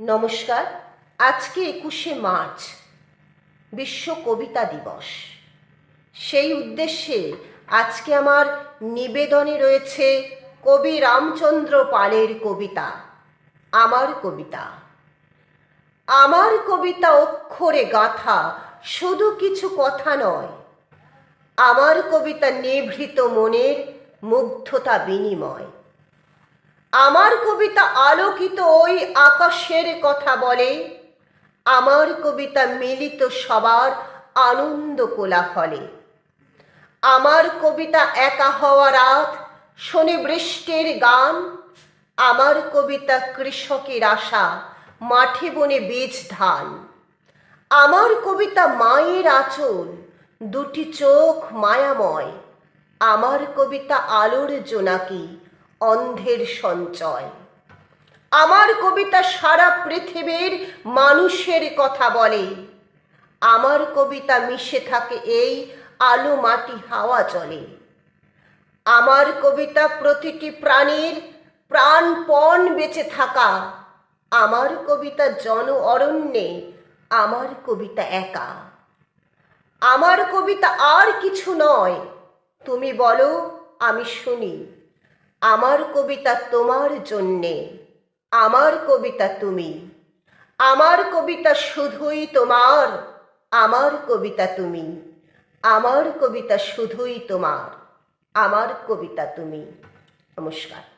নমস্কার। আজকে একুশে মার্চ, বিশ্ব কবিতা দিবস। সেই উদ্দেশ্যে আজকে আমার নিবেদনে রয়েছে কবি রামচন্দ্র পালের কবিতা, আমার কবিতা। আমার কবিতা অক্ষরে গাথা শুধু কিছু কথা নয়, আমার কবিতা নিভৃত মনের মুগ্ধতা বিনিময়। আমার কবিতা আলোকিত ওই আকাশের কথা বলে। আমার কবিতা মিলিত সবার আনন্দ কোলাহলে। আমার কবিতা একা হওয়া রাত, শোনে বৃষ্টির গান। আমার কবিতা কৃষকের আশা, মাঠে বনে বীজ ধান। আমার কবিতা মায়ের আঁচল, দুটি চোখ মায়াময়। আমার কবিতা আলোর জোনাকি অন্ধের সঞ্চয়। আমার কবিতা সারা পৃথিবীর মানুষের কথা বলে। আমার কবিতা মিশে থাকে এই আলো মাটি হাওয়া চলে আমার কবিতা প্রতিটি প্রাণীর প্রাণপণ বেঁচে থাকা। আমার কবিতা জন অরণ্যে, আমার কবিতা একা। আমার কবিতা আর কিছু নয়। তুমি বলো, আমি শুনি। আমার কবিতা তোমার জন্যে, আমার কবিতা তুমি। আমার কবিতা শুধুই তোমার, আমার কবিতা তুমি। আমার কবিতা শুধুই তোমার, আমার কবিতা তুমি। নমস্কার।